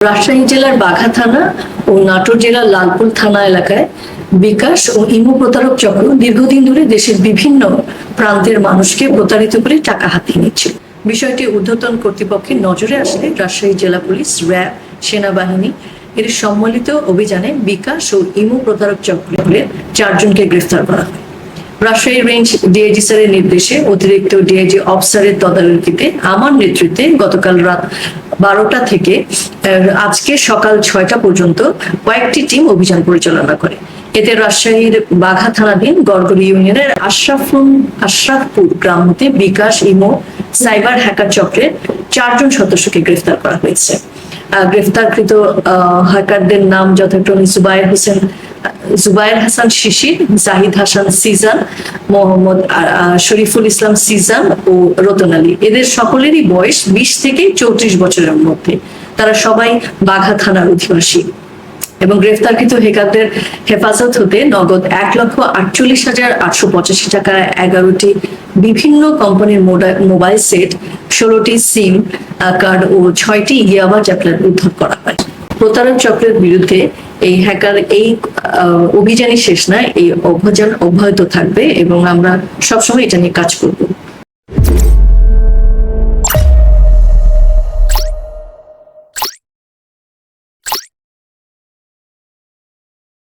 রাজশাহী জেলার বাঘা থানা ও নাটোর জেলার লালপুর থানা এলাকায় বিকাশ ও ইমো প্রতারক চক্র দীর্ঘদিন ধরে দেশের বিভিন্ন প্রান্তের মানুষকে প্রতারিত করে টাকা হাতিয়ে নিচ্ছে। বিষয়টি ঊর্ধ্বতন কর্তৃপক্ষের নজরে আসলে রাজশাহী জেলা পুলিশ, র্যাব, সেনাবাহিনী এর সম্মিলিত অভিযানে বিকাশ ও ইমো প্রতারক চক্রের চারজনকে গ্রেফতার করা হয়। রাজশাহী রেঞ্জ ডিআইজি স্যারের নির্দেশে অতিরিক্ত ডিআইজি অফিসারের তদারকিতে আমার নেতৃত্বে গতকাল রাত বারোটা থেকে আজকে সকাল ছয়টা পর্যন্ত কয়েকটি টিম অভিযান পরিচালনা করে। এতে রাজশাহীর বাঘা থানাধীন গড়গড়ি ইউনিয়নের আশরাফুল আশরাফপুর গ্রাম হতে বিকাশ ইমো সাইবার হ্যাকার চক্রের চারজন সদস্যকে গ্রেফতার করা হয়েছে। গ্রেফতারকৃত হ্যাকারদের নাম যথাক্রমে জুবাইর হোসেন জুবাইর হাসান শিশির জাহিদ হাসান সিজান, মোহাম্মদ শরীফুল ইসলাম সিজান ও রতন আলী। এদের সকলেরই বয়স বিশ থেকে চৌত্রিশ বছরের মধ্যে। তারা সবাই বাঘা থানার অধিবাসী এবং গ্রেফতারকৃত হেকারদের হেফাজত হতে নগদ এক লক্ষ আটচল্লিশ হাজার আটশো পঁচাশি টাকা, এগারোটি বিভিন্ন কোম্পানির মোবাইল সেট, ষোলোটি সিম কার্ড ও ছয়টি ইয়াবা চ্যাপলেট উদ্ধার করা হয়। প্রতারক চক্রের বিরুদ্ধে এই হ্যাকার, এই অভিযানই শেষ নয় এই অভিযান অব্যাহত থাকবে এবং আমরা সবসময় এটা নিয়ে কাজ করব।